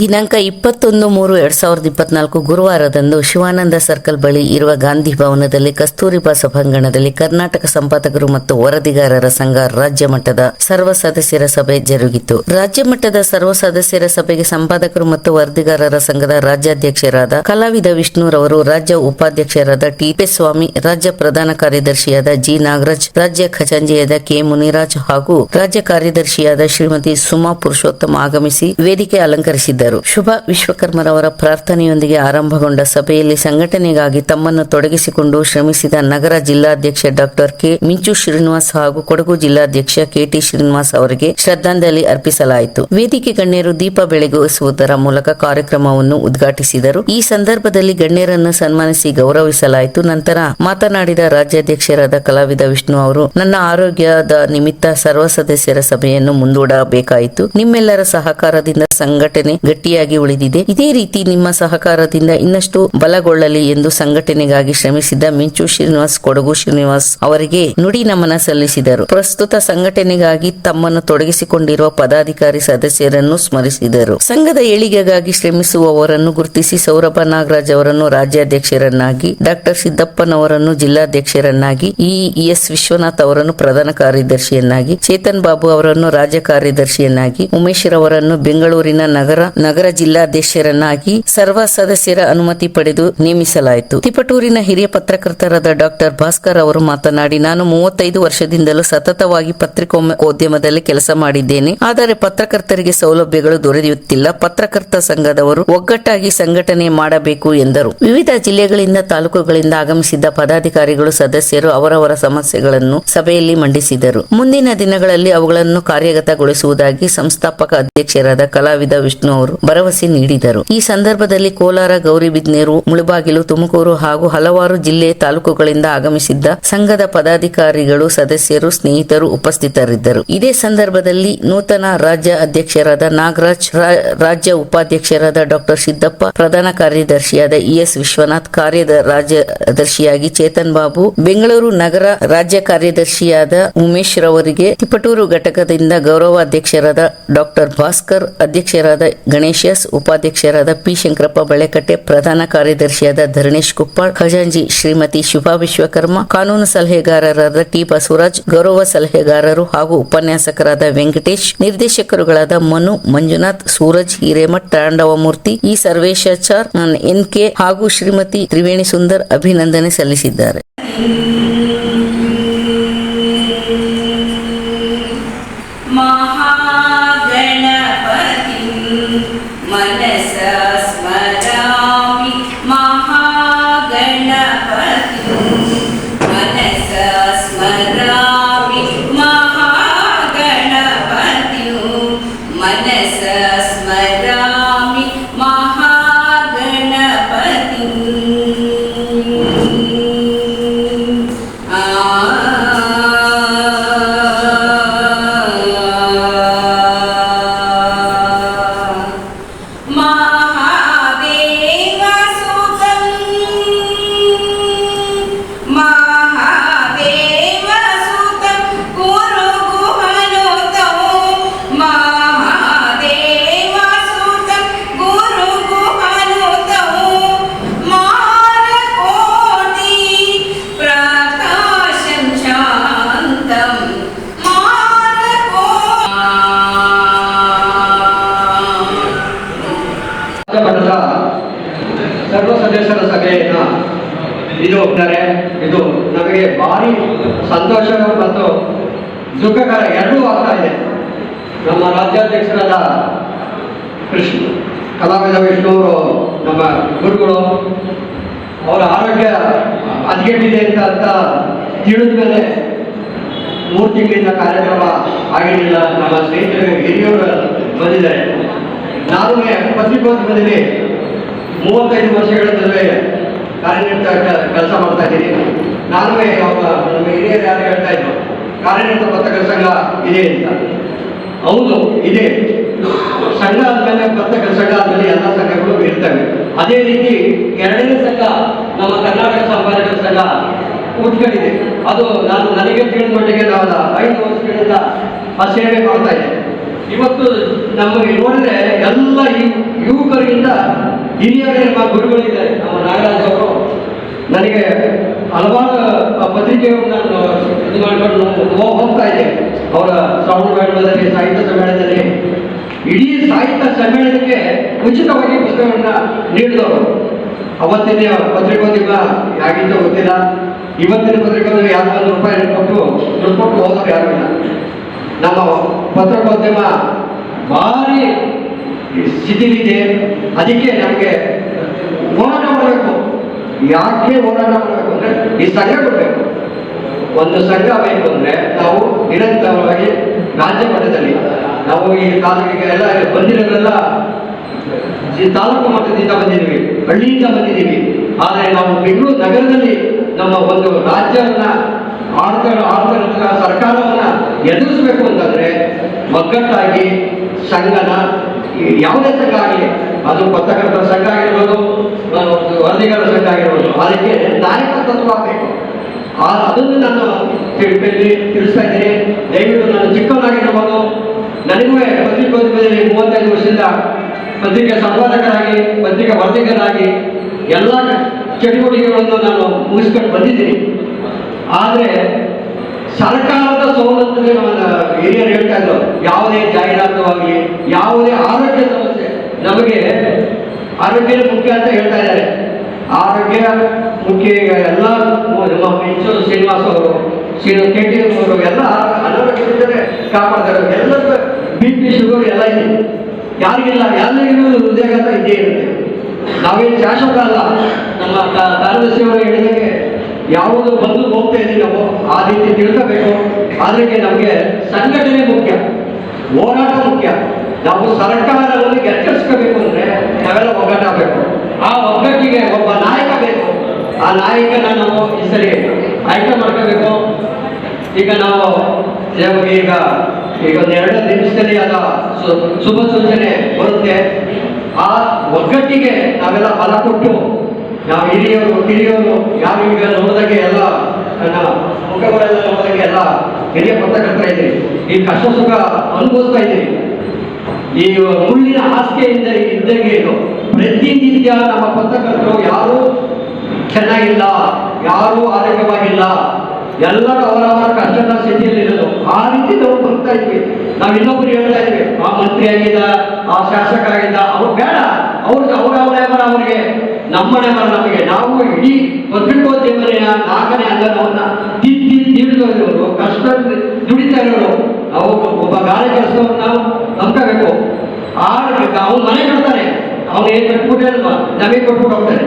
ದಿನಾಂಕ ಇಪ್ಪತ್ತೊಂದು ಮೂರು ಎರಡ್ ಸಾವಿರದ ಇಪ್ಪತ್ನಾಲ್ಕು ಗುರುವಾರದಂದು ಶಿವಾನಂದ ಸರ್ಕಲ್ ಬಳಿ ಇರುವ ಗಾಂಧಿ ಭವನದಲ್ಲಿ ಕಸ್ತೂರಿಬಾ ಸಭಾಂಗಣದಲ್ಲಿ ಕರ್ನಾಟಕ ಸಂಪಾದಕರು ಮತ್ತು ವರದಿಗಾರರ ಸಂಘ ರಾಜ್ಯ ಮಟ್ಟದ ಸರ್ವ ಸದಸ್ಯರ ಸಭೆ ಜರುಗಿತು. ರಾಜ್ಯ ಮಟ್ಟದ ಸರ್ವ ಸದಸ್ಯರ ಸಭೆಗೆ ಸಂಪಾದಕರು ಮತ್ತು ವರದಿಗಾರರ ಸಂಘದ ರಾಜ್ಯಾಧ್ಯಕ್ಷರಾದ ಕಲಾವಿದ ವಿಷ್ಣುರವರು ರಾಜ್ಯ ಉಪಾಧ್ಯಕ್ಷರಾದ ಟಿ ಸ್ವಾಮಿ, ರಾಜ್ಯ ಪ್ರಧಾನ ಕಾರ್ಯದರ್ಶಿಯಾದ ಜಿ ನಾಗರಾಜ್, ರಾಜ್ಯ ಖಜಾಂಜಿಯಾದ ಕೆ ಮುನಿರಾಜ್ ಹಾಗೂ ರಾಜ್ಯ ಕಾರ್ಯದರ್ಶಿಯಾದ ಶ್ರೀಮತಿ ಸುಮಾ ಪುರುಷೋತ್ತಮ ಆಗಮಿಸಿ ವೇದಿಕೆ ಅಲಂಕರಿಸಿದ್ದರು. ಶುಭ ವಿಶ್ವಕರ್ಮರವರ ಪ್ರಾರ್ಥನೆಯೊಂದಿಗೆ ಆರಂಭಗೊಂಡ ಸಭೆಯಲ್ಲಿ ಸಂಘಟನೆಗಾಗಿ ತಮ್ಮನ್ನು ತೊಡಗಿಸಿಕೊಂಡು ಶ್ರಮಿಸಿದ ನಗರ ಜಿಲ್ಲಾಧ್ಯಕ್ಷ ಡಾಕ್ಟರ್ ಕೆ ಮಿಂಚು ಶ್ರೀನಿವಾಸ್ ಹಾಗೂ ಕೊಡಗು ಜಿಲ್ಲಾಧ್ಯಕ್ಷ ಕೆಟಿ ಶ್ರೀನಿವಾಸ್ ಅವರಿಗೆ ಶ್ರದ್ಧಾಂಜಲಿ ಅರ್ಪಿಸಲಾಯಿತು. ವೇದಿಕೆ ಗಣ್ಯರು ದೀಪ ಬೆಳಗಿಸುವುದರ ಮೂಲಕ ಕಾರ್ಯಕ್ರಮವನ್ನು ಉದ್ಘಾಟಿಸಿದರು. ಈ ಸಂದರ್ಭದಲ್ಲಿ ಗಣ್ಯರನ್ನು ಸನ್ಮಾನಿಸಿ ಗೌರವಿಸಲಾಯಿತು. ನಂತರ ಮಾತನಾಡಿದ ರಾಜ್ಯಾಧ್ಯಕ್ಷರಾದ ಕಲಾವಿದ ವಿಷ್ಣು ಅವರು, ನನ್ನ ಆರೋಗ್ಯದ ನಿಮಿತ್ತ ಸರ್ವ ಸದಸ್ಯರ ಸಭೆಯನ್ನು ಮುಂದೂಡಬೇಕಾಯಿತು. ನಿಮ್ಮೆಲ್ಲರ ಸಹಕಾರದಿಂದ ಸಂಘಟನೆ ಗಟ್ಟಿಯಾಗಿ ಉಳಿದಿದೆ. ಇದೇ ರೀತಿ ನಿಮ್ಮ ಸಹಕಾರದಿಂದ ಇನ್ನಷ್ಟು ಬಲಗೊಳ್ಳಲಿ ಎಂದು ಸಂಘಟನೆಗಾಗಿ ಶ್ರಮಿಸಿದ ಮಿಂಚು ಶ್ರೀನಿವಾಸ್ ಕೊಡಗು ಶ್ರೀನಿವಾಸ್ ಅವರಿಗೆ ನುಡಿ ನಮನ ಸಲ್ಲಿಸಿದರು. ಪ್ರಸ್ತುತ ಸಂಘಟನೆಗಾಗಿ ತಮ್ಮನ್ನು ತೊಡಗಿಸಿಕೊಂಡಿರುವ ಪದಾಧಿಕಾರಿ ಸದಸ್ಯರನ್ನು ಸ್ಮರಿಸಿದರು. ಸಂಘದ ಏಳಿಗೆಗಾಗಿ ಶ್ರಮಿಸುವವರನ್ನು ಗುರುತಿಸಿ ಸೌರಭ ನಾಗರಾಜ್ ಅವರನ್ನು ರಾಜ್ಯಾಧ್ಯಕ್ಷರನ್ನಾಗಿ ಡಾಕ್ಟರ್ ಸಿದ್ದಪ್ಪನವರನ್ನು ಜಿಲ್ಲಾಧ್ಯಕ್ಷರನ್ನಾಗಿ, ಇ. ಎಸ್. ವಿಶ್ವನಾಥ್ ಅವರನ್ನು ಪ್ರಧಾನ ಕಾರ್ಯದರ್ಶಿಯನ್ನಾಗಿ, ಚೇತನ್ ಬಾಬು ಅವರನ್ನು ರಾಜ್ಯ ಕಾರ್ಯದರ್ಶಿಯನ್ನಾಗಿ, ಉಮೇಶ್ ರವರನ್ನು ಬೆಂಗಳೂರಿನ ನಗರ ನಗರ ಜಿಲ್ಲಾಧ್ಯಕ್ಷರನ್ನಾಗಿ ಸರ್ವ ಸದಸ್ಯರ ಅನುಮತಿ ಪಡೆದು ನೇಮಿಸಲಾಯಿತು. ತಿಪಟೂರಿನ ಹಿರಿಯ ಪತ್ರಕರ್ತರಾದ ಡಾಕ್ಟರ್ ಭಾಸ್ಕರ್ ಅವರು ಮಾತನಾಡಿ, ನಾನು ಮೂವತ್ತೈದು ವರ್ಷದಿಂದಲೂ ಸತತವಾಗಿ ಪತ್ರಿಕೋದ್ಯಮದಲ್ಲಿ ಕೆಲಸ ಮಾಡಿದ್ದೇನೆ. ಆದರೆ ಪತ್ರಕರ್ತರಿಗೆ ಸೌಲಭ್ಯಗಳು ದೊರೆಯುತ್ತಿಲ್ಲ. ಪತ್ರಕರ್ತ ಸಂಘದವರು ಒಗ್ಗಟ್ಟಾಗಿ ಸಂಘಟನೆ ಮಾಡಬೇಕು ಎಂದರು. ವಿವಿಧ ಜಿಲ್ಲೆಗಳಿಂದ, ತಾಲೂಕುಗಳಿಂದ ಆಗಮಿಸಿದ್ದ ಪದಾಧಿಕಾರಿಗಳು, ಸದಸ್ಯರು ಅವರವರ ಸಮಸ್ಯೆಗಳನ್ನು ಸಭೆಯಲ್ಲಿ ಮಂಡಿಸಿದರು. ಮುಂದಿನ ದಿನಗಳಲ್ಲಿ ಅವುಗಳನ್ನು ಕಾರ್ಯಗತಗೊಳಿಸುವುದಾಗಿ ಸಂಸ್ಥಾಪಕ ಅಧ್ಯಕ್ಷರಾದ ಕಲಾವಿದ ವಿಷ್ಣು ಅವರು ಭರವಸೆ ನೀಡಿದರು. ಈ ಸಂದರ್ಭದಲ್ಲಿ ಕೋಲಾರ ಗೌರಿಬಿದ್ನೇರು ಮುಳುಬಾಗಿಲು, ತುಮಕೂರು ಹಾಗೂ ಹಲವಾರು ಜಿಲ್ಲೆ ತಾಲೂಕುಗಳಿಂದ ಆಗಮಿಸಿದ್ದ ಸಂಘದ ಪದಾಧಿಕಾರಿಗಳು, ಸದಸ್ಯರು, ಸ್ನೇಹಿತರು ಉಪಸ್ಥಿತರಿದ್ದರು. ಇದೇ ಸಂದರ್ಭದಲ್ಲಿ ನೂತನ ರಾಜ್ಯ ಅಧ್ಯಕ್ಷರಾದ ನಾಗರಾಜ್ ರಾಜ್ಯ ಉಪಾಧ್ಯಕ್ಷರಾದ ಡಾಕ್ಟರ್ ಸಿದ್ದಪ್ಪ, ಪ್ರಧಾನ ಕಾರ್ಯದರ್ಶಿಯಾದ ಇಎಸ್ ವಿಶ್ವನಾಥ್, ಕಾರ್ಯದ ರಾಜ್ಯದರ್ಶಿಯಾಗಿ ಚೇತನ್ ಬಾಬು, ಬೆಂಗಳೂರು ನಗರ ರಾಜ್ಯ ಕಾರ್ಯದರ್ಶಿಯಾದ ಉಮೇಶ್ ರವರಿಗೆ ತಿಪಟೂರು ಘಟಕದಿಂದ ಗೌರವಾಧ್ಯಕ್ಷರಾದ ಡಾಕ್ಟರ್ ಭಾಸ್ಕರ್, ಅಧ್ಯಕ್ಷರಾದ ಗಣೇಶಸ್ ಉಪಾಧ್ಯಕ್ಷರಾದ ಪಿ ಶಂಕರಪ್ಪ ಬಳೆಕಟ್ಟೆ ಪ್ರಧಾನ ಕಾರ್ಯದರ್ಶಿಯಾದ ಧರಣೇಶ್ ಕುಪ್ಪಾಳ್ ಖಜಾಂಜಿ ಶ್ರೀಮತಿ ಶುಭಾ ವಿಶ್ವಕರ್ಮ, ಕಾನೂನು ಸಲಹೆಗಾರರಾದ ಟಿ ಬಸವರಾಜ್, ಗೌರವ ಸಲಹೆಗಾರರು ಹಾಗೂ ಉಪನ್ಯಾಸಕರಾದ Venkatesh, ನಿರ್ದೇಶಕರುಗಳಾದ Manu, Manjunath, Suraj, Hiremath, Tandavamurthy E Sarveshachar, N K ಹಾಗೂ ಶ್ರೀಮತಿ ತ್ರಿವೇಣಿ ಸುಂದರ್ ಅಭಿನಂದನೆ ಸಲ್ಲಿಸಿದ್ದಾರೆ. मनस ಭಾರಿ ಸಂತೋಷ ಮತ್ತು ದುಃಖಕರ ಎರಡೂ ಆಗ್ತಾ ಇದೆ. ನಮ್ಮ ರಾಜ್ಯಾಧ್ಯಕ್ಷರಾದ ಕೃಷ್ಣ ಕಲಾವಿದ ವಿಷ್ಣು ಅವರು, ನಮ್ಮ ಗುರುಗಳು, ಅವರ ಆರೋಗ್ಯ ಹದಗೆಟ್ಟಿದೆ ಅಂತ ಅಂತ ತಿಳಿದ ಮೇಲೆ ಮೂರು ತಿಂಗಳಿಂದ ಕಾರ್ಯಕ್ರಮ ಆಗಿರಲಿಲ್ಲ. ನಮ್ಮ ಸ್ನೇಹಿತರು ಹಿರಿಯವರು ಬಂದಿದ್ದಾರೆ. ನಾನು ಪತ್ರಿಕೋದ್ಯಮದಲ್ಲಿ ಮೂವತ್ತೈದು ವರ್ಷಗಳ ನಡುವೆ ಕಾರ್ಯನಿರ್ತ ಕೆಲಸ ಮಾಡ್ತಾ ಇದ್ದೀನಿ. ನಾನು ಒಬ್ಬ ನಮ್ಮ ಹಿರಿಯರು ಯಾರು ಹೇಳ್ತಾ ಇದ್ರು. ಕಾರ್ಯನಿರತ ಪತ್ರಕರ್ತರ ಸಂಘ ಇದೆ ಅಂತ. ಹೌದು, ಇದೆ. ಸಂಘ ಆದ್ಮೇಲೆ ಪತ್ರಕರ್ತರ ಸಂಘ ಆದ್ಮೇಲೆ ಎಲ್ಲ ಸಂಘಗಳು ಇರ್ತವೆ. ಅದೇ ರೀತಿ ಎರಡನೇ ಸಂಘ ನಮ್ಮ ಕರ್ನಾಟಕ ಸಂಪಾದಕರ ಸಂಘ ಕೂತ್ಕೊಂಡಿದೆ. ಅದು ನಾನು ನನಗೆ ತಿಳಿದ ಮಟ್ಟಿಗೆ ನಾನು ಐದು ವರ್ಷಗಳಿಂದ ಆ ಸೇವೆ ಮಾಡ್ತಾ ಇದ್ದೆ ಇವತ್ತು ನಮಗೆ ನೋಡಿದ್ರೆ ಎಲ್ಲ ಯುವಕರಿಗಿಂತ ಹಿರಿಯರೇ ನಮ್ಮ ಗುರುಗಳಿದ್ದಾರೆ. ನಮ್ಮ ನಾಗರಾಜ್ ಅವರು ನನಗೆ ಹಲವಾರು, ಆ ಪತ್ರಿಕೆಯನ್ನು ನಾನು ಇದು ಮಾಡಿಕೊಂಡು ಹೋಗ್ತಾ ಇದೆ. ಅವರ ಸೌಂಡ್ ಮೇಳದಲ್ಲಿ, ಸಾಹಿತ್ಯ ಸಮ್ಮೇಳನದಲ್ಲಿ. ಇಡೀ ಸಾಹಿತ್ಯ ಸಮ್ಮೇಳನಕ್ಕೆ ಉಚಿತವಾಗಿ ಪುಸ್ತಕಗಳನ್ನ ನೀಡಿದವರು. ಅವತ್ತಿನ ಪತ್ರಿಕೋದ್ಯಮ ಯಾಗಿಂತ ಗೊತ್ತಿಲ್ಲ. ಇವತ್ತಿನ ಪತ್ರಿಕೋದ್ಯಮ ಯಾರು ಒಂದು ರೂಪಾಯಿ ಕೊಟ್ಟು, ದುಡ್ಡು ಕೊಟ್ಟು ಹೋದವ್ರು ಯಾರು ಇಲ್ಲ. ನಮ್ಮ ಪತ್ರಿಕೋದ್ಯಮ ಭಾರಿ ಸ್ಥಿತಿಲಿದೆ. ಅದಕ್ಕೆ ನಮಗೆ ಯಾಕೆ ಹೋರಾಟ ಮಾಡಬೇಕು ಅಂದ್ರೆ ಈ ಸಂಘ ಕೊಡಬೇಕು ಒಂದು ಸಂಘ ಬೇಕು ಅಂದ್ರೆ ನಾವು ನಿರಂತರವಾಗಿ ರಾಜ್ಯ ಮಟ್ಟದಲ್ಲಿ, ನಾವು ಈ ತಾಲೂಕಿಗೆ ಎಲ್ಲ ಬಂದಿರೋದೆಲ್ಲ ತಾಲೂಕು ಮಟ್ಟದಿಂದ ಬಂದಿದ್ದೀವಿ, ಹಳ್ಳಿಯಿಂದ ಬಂದಿದ್ದೀವಿ. ಆದರೆ ನಾವು ಬೆಂಗಳೂರು ನಗರದಲ್ಲಿ ನಮ್ಮ ಒಂದು ರಾಜ್ಯವನ್ನ ಆಡ್ತ ಆಡಳಿತ ಸರ್ಕಾರವನ್ನ ಎದುರಿಸಬೇಕು ಅಂತಂದ್ರೆ ಒಗ್ಗಟ್ಟಾಗಿ ಸಂಘನ ಯಾವುದೇ ಸಂಘ ಆಗಲಿ ಅದು ಪತ್ರಕರ್ತರ ಸಂಘ ಆಗಿರ್ಬೋದು ವರದಿಗಾರರ ಸಂಘ ಆಗಿರ್ಬೋದು, ಅದಕ್ಕೆ ನಾಯಕತ್ವ ಬೇಕು. ಆ, ಅದನ್ನು ನಾನು ತಿಳ್- ತಿಳಿಸ್ತಾ ಇದ್ದೀನಿ. ದಯವಿಟ್ಟು ನಾನು ಚಿಕ್ಕವನಾಗಿರ್ಬೋದು, ನನಗೂ ಪತ್ರಿಕೋದ್ಯಮದಲ್ಲಿ ಮೂವತ್ತೈದು ವರ್ಷದಿಂದ ಪತ್ರಿಕೆ ಸಂಪಾದಕರಾಗಿ ಪತ್ರಿಕೆ ವರದಿಗರಾಗಿ ಎಲ್ಲ ಚಟುವಟಿಕೆಗಳನ್ನು ನಾನು ಮುಗಿಸ್ಕೊಂಡು ಬಂದಿದ್ದೀನಿ. ಆದರೆ ಸರ್ಕಾರದ ಸವಲತ್ತುಗೆ ಹಿರಿಯರು ಹೇಳ್ತಾ ಇದ್ರು. ಯಾವುದೇ ಜಾಹೀರಾತವಾಗಲಿ, ಯಾವುದೇ ಆರೋಗ್ಯ ಸಮಸ್ಯೆ, ನಮಗೆ ಆರೋಗ್ಯ ಮುಖ್ಯ ಅಂತ ಹೇಳ್ತಾ ಇದ್ದಾರೆ. ಆರೋಗ್ಯ ಮುಖ್ಯ ಈಗ ಎಲ್ಲ ನಮ್ಮ ಮೈಸೂರು ಶ್ರೀನಿವಾಸ್ ಅವರು ಕೆ ಟಿ ಎಂ ಅವರು ಎಲ್ಲ ಅನಾರೋಗ್ಯದಿಂದಲೇ ಕಾಪಾಡ್ತಾರೆ. ಎಲ್ಲ ಬಿ ಪಿ ಶುಗರ್ ಎಲ್ಲ ಇದೆ. ಯಾರಿಗಿಲ್ಲ ಎಲ್ಲರಿಗೂ ಹೃದಯಾಘಾತ ಇದ್ದೇ ಇರುತ್ತೆ. ನಾವೇನು ಶಾಶ್ವತ ಅಲ್ಲ. ನಮ್ಮ ಕಾರ್ಯದರ್ಶಿಯವರು ಹೇಳಿದಂಗೆ ಯಾವುದು ಬಂದು ಹೋಗ್ತಾ ನಾವು, ಆ ರೀತಿ ತಿಳ್ಕೋಬೇಕು. ಅದಕ್ಕೆ ನಮಗೆ ಸಂಘಟನೆ ಮುಖ್ಯ, ಹೋರಾಟ ಮುಖ್ಯ. ನಾವು ಸರ್ಕಾರವನ್ನು ಎಚ್ಚರಿಸ್ಕೋಬೇಕು ಅಂದ್ರೆ ನಾವೆಲ್ಲ ಒಗ್ಗಟ್ಟಾಗಬೇಕು ಆ ಒಗ್ಗಟ್ಟಿಗೆ ಒಬ್ಬ ನಾಯಕ ಬೇಕು. ಆ ನಾಯಕನ ನಾವು ಈ ಸರಿ ಆಯ್ಕೆ ಮಾಡ್ಕೋಬೇಕು. ಈಗ ನಾವು ಈಗ ಈಗ ಒಂದು ಎರಡು ನಿಮಿಷದಲ್ಲಿ ಅದ ಶುಭ ಸೂಚನೆ ಬರುತ್ತೆ. ಆ ಒಗ್ಗಟ್ಟಿಗೆ ನಾವೆಲ್ಲ ಬಲ ಕೊಟ್ಟು ನಾವು ಹಿರಿಯವರು ಕಿರಿಯವರು ಯಾರು ಈಗ ನೋಡಿದಾಗೆ ಎಲ್ಲ, ನನ್ನ ಮುಖಗಳೆಲ್ಲ ನೋಡಿದಾಗೆ ಎಲ್ಲ ಹಿರಿಯ ಪತ್ರಕರ್ತರ ಇದ್ದೀರಿ ಈ ಕಷ್ಟ ಸುಖ ಅನುಭವಿಸ್ತಾ ಇದ್ದೀರಿ ಈ ಮುಳ್ಳಿನ ಹಾಸಿಗೆಯಿಂದ ಇದ್ದಂಗೆ ಇದು. ಪ್ರತಿನಿತ್ಯ ನಮ್ಮ ಪತ್ರಕರ್ತರು ಯಾರು ಚೆನ್ನಾಗಿಲ್ಲ, ಯಾರು ಆರೋಗ್ಯವಾಗಿಲ್ಲ. ಎಲ್ಲರೂ ಅವರವರ ಕಷ್ಟದ ಸ್ಥಿತಿಯಲ್ಲಿ ಇರೋದು ಆ ರೀತಿ ನಾವು ಬರ್ತಾ ಇದ್ವಿ. ನಾವು ಇನ್ನೊಬ್ರು ಹೇಳ್ತಾ ಇದ್ವಿ, ಆ ಮಂತ್ರಿ ಆಗಿದ್ದ ಆ ಶಾಸಕ ಆಗಿದ್ದ, ಅವ್ರು ಬೇಡ. ಅವ್ರಿಗೆ ಅವರವರೇ ಅವರಿಗೆ ನಮ್ಮನೆ ಬರ ನಮಗೆ, ನಾವು ಇಡೀ ದೇವರೆಯ ನಾಲ್ಕನೇ ಅಂಗನವನ್ನ ತಿದ್ದಿ ತಿಳಿದವರು ಕಷ್ಟ ದುಡಿತಾ ಇರೋರು ನಾವು ಒಬ್ಬ ಗಾಳಿ ಕೆಲಸವನ್ನು ನಾವು ನಂಬಬೇಕು ಆದ್ರೆ ಅವ್ನು ಮನೆ ಕಟ್ತಾನೆ ಅವನು ಏನು ಕಟ್ಬಿಟ್ಟಲ್ವಾ ನಮಗೆ ಕೊಟ್ಬಿಟ್ಟು ಹೋಗ್ತಾನೆ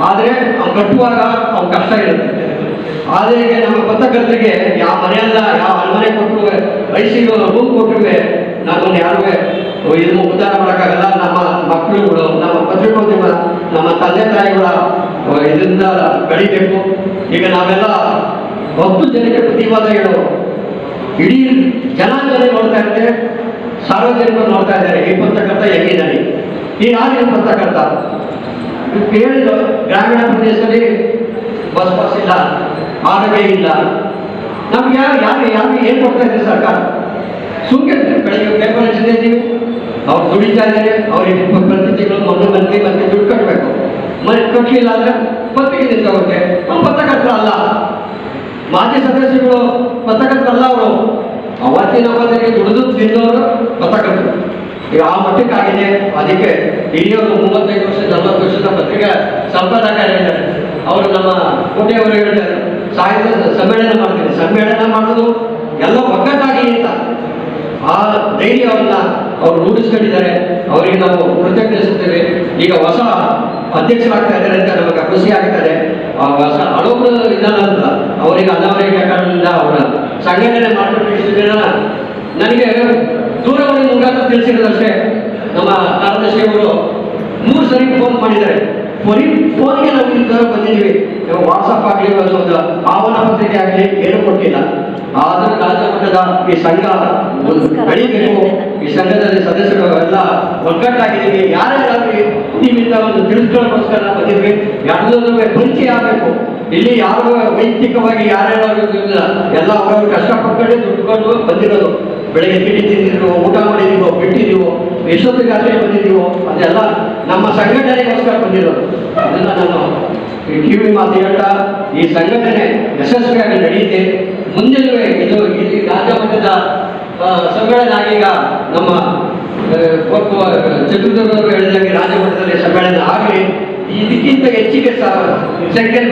ಆದರೆ ಅವ್ನು ಕಟ್ಟುವಾಗ ಅವ್ನ ಕಷ್ಟ ಇರುತ್ತೆ. ಆದರೆ ಈಗ ನಮ್ಮ ಪತ್ರಕರ್ತರಿಗೆ ಯಾವ ಮನೆಯಲ್ಲ ಯಾವ ಅರಮನೆ ಕೊಟ್ಟರು ವಯಸ್ಸಿಗೆ ರೂಮ್ ಕೊಟ್ಟಿವೆ ನಮ್ಮನ್ನು ಯಾರು ಇದು ಉದ್ಧಾರ ಮಾಡೋಕ್ಕಾಗಲ್ಲ. ನಮ್ಮ ಮಕ್ಕಳುಗಳು, ನಮ್ಮ ಪತ್ರಿಕೋದ್ಯಮ, ನಮ್ಮ ತಂದೆ ತಾಯಿಗಳ ಇದರಿಂದ ಬೆಳಿಬೇಕು. ಈಗ ನಾವೆಲ್ಲ ಹತ್ತು ಜನಕ್ಕೆ ಪ್ರತಿವಾದ ಹೇಳೋರು ಇಡೀ ಜನಾಂಗನೇ ನೋಡ್ತಾ ಇದ್ದೆ ಸಾರ್ವಜನಿಕರು ನೋಡ್ತಾ ಇದ್ದಾರೆ, ಈ ಪತ್ರಕರ್ತ ಹೆಂಗಿದ್ದಾನೆ ಈ ಯಾರು ಪತ್ರಕರ್ತ. ಕೇಳಿದ್ರು ಗ್ರಾಮೀಣ ಪ್ರದೇಶದಲ್ಲಿ ಬಸ್ ಬಸ್ ಇಲ್ಲ ಆರೋಗ್ಯ ಇಲ್ಲ. ನಮ್ಗೆ ಯಾರು ಯಾರು ಯಾರು ಏನು ಕೊಡ್ತಾ ಇದೆ ಸರ್ಕಾರ? ಸುಮ್ಮನೆ ಬೆಳಗ್ಗೆ ಪೇಪರ್ ಹಚ್ಚಿದೆ ಇದ್ದೀವಿ ಅವ್ರು ದುಡಿತಾ ಇದ್ದಾರೆ ಅವ್ರಿಗೆ ಪ್ರತಿ ತಿಂಗಳು ಮೊದಲು ಮಂತ್ಲಿ ಮತ್ತೆ ದುಡ್ಡು ಕಟ್ಟಬೇಕು ಮನೆ ಕಟ್ಟಲಿಲ್ಲ ಅಂದ್ರೆ ಪತ್ರಿಕೆ ನಿಂತೋಗುತ್ತೆ. ಅವ್ರು ಪತ್ರಕರ್ತರ ಅಲ್ಲ. ಮಾಜಿ ಸದಸ್ಯಗಳು ಪತ್ರಕರ್ತರಲ್ಲ ಅವರು. ಅವತ್ತಿನ ಅವತ್ತಿಗೆ ದುಡಿದು ತಿನ್ನೋರು ಪತ್ರಕರ್ತರು. ಈಗ ಆ ಮಟ್ಟಕ್ಕಾಗಿದೆ ಅದಕ್ಕೆ ಹಿರಿಯವರು ಮೂವತ್ತೈದು ವರ್ಷ, ನಲವತ್ತು ವರ್ಷದ ಪತ್ರಿಕೆ ಸಂಪಾದಕರಿದ್ದಾರೆ ಅವರು ನಮ್ಮ ಕೋಟೆಯವರು ಹೇಳಿದ್ದಾರೆ ಸಾಹಿತ್ಯ ಸಮ್ಮೇಳನ ಮಾಡ್ತೀನಿ. ಸಮ್ಮೇಳನ ಮಾಡೋದು ಎಲ್ಲ ಒಗ್ಗಟ್ಟಾಗಲಿ ಅಂತ. ಆ ಧೈರ್ಯವನ್ನ ಅವರು ರೂಢಿಸ್ಕೊಂಡಿದ್ದಾರೆ ಅವರಿಗೆ ನಾವು ಕೃತಜ್ಞಿಸುತ್ತೇವೆ ಈಗ ಹೊಸ ಅಧ್ಯಕ್ಷರಾಗ್ತಾ ಇದ್ದಾರೆ ಅಂತ ನಮಗೆ ಖುಷಿ ಆಗ್ತದೆ. ಆ ಹೊಸ ಹಳಬರು ವಿಧಾನ ಅಂತ ಅವರಿಗೆ ಅನಾರೋಗ್ಯ ಕಾರಣದಿಂದ ಅವರ ಸಂಘಟನೆ ಮಾಡಿಕೊಂಡಿದ್ದ ನನಗೆ ದೂರವಾಣಿ ಮುಖಾಂತರ ತಿಳಿಸಿರೋದಷ್ಟೇ ನಮ್ಮ ಕಾರ್ಯದರ್ಶಿಯವರು ಮೂರು ಸರಿ ಫೋನ್ ಮಾಡಿದ್ದಾರೆ. ಫೋನಿ ಫೋನ್ಗೆ ನಾವು ಇಲ್ಲಿ ಬಂದಿದ್ದೀವಿ. ನಾವು ವಾಟ್ಸಪ್ ಆಗಲಿ ಒಂದು ಆಹ್ವಾನ ಪತ್ರಿಕೆ ಆಗಲಿ ಏನು ಕೊಟ್ಟಿಲ್ಲ. ಆದರೂ ರಾಜ್ಯ ಮಟ್ಟದ ಈ ಸಂಘ ಬೆಳಿಬೇಕು ಈ ಸಂಘದಲ್ಲಿ ಸದಸ್ಯರು ಎಲ್ಲ ಒಗ್ಗಟ್ಟಾಗಿದ್ದೀವಿ. ಯಾರಾದ್ರೂ ನಿಮ್ಮಿಂದ ಒಂದು ತಿಳಿಸ್ಕೊಳ್ಳೋಕ್ಕೋಸ್ಕರ ಬಂದಿದ್ವಿ ಎಲ್ಲರೂ ಪರಿಚಯ ಆಗಬೇಕು. ಇಲ್ಲಿ ಯಾರು ವೈಯಕ್ತಿಕವಾಗಿ ಯಾರ್ಯಾರು ಎಲ್ಲ ಅವರವರು ಕಷ್ಟಪಟ್ಕೊಂಡು ದುಡ್ಡು ಬಂದಿರೋದು. ಬೆಳಗ್ಗೆ ತಿಂಡಿ ತಿಂದಿದ್ರು ಊಟ ಮಾಡಿದೀವೋ, ಬಿಟ್ಟಿದೀವೋ ಎಷ್ಟೊತ್ತಿಗಾದ್ರೆ ಬಂದಿದೀವೋ. ಅದೆಲ್ಲ ನಮ್ಮ ಸಂಘಟನೆಗೋಸ್ಕರ ಬಂದಿರೋದು. ಅದೆಲ್ಲ ನಾನು ಈ ಕಿವಿ ಮಾತು ಹೇಳ್ತಾ ಈ ಸಂಘಟನೆ ಯಶಸ್ವಿಯಾಗಿ ನಡೆಯುತ್ತೆ. ಮುಂದೆ ಇದು ಇಲ್ಲಿ ರಾಜ್ಯ ಮಟ್ಟದ ಸಮ್ಮೇಳನ ಆಗೀಗ ನಮ್ಮ ಚತುರ್ದವರು ಹೇಳಿದಂಗೆ ರಾಜ್ಯ ಮಟ್ಟದಲ್ಲಿ ಸಮ್ಮೇಳನ ಆಗಲಿ. ಇದಕ್ಕಿಂತ ಹೆಚ್ಚಿಗೆ ಸಂಖ್ಯೆಯಲ್ಲಿ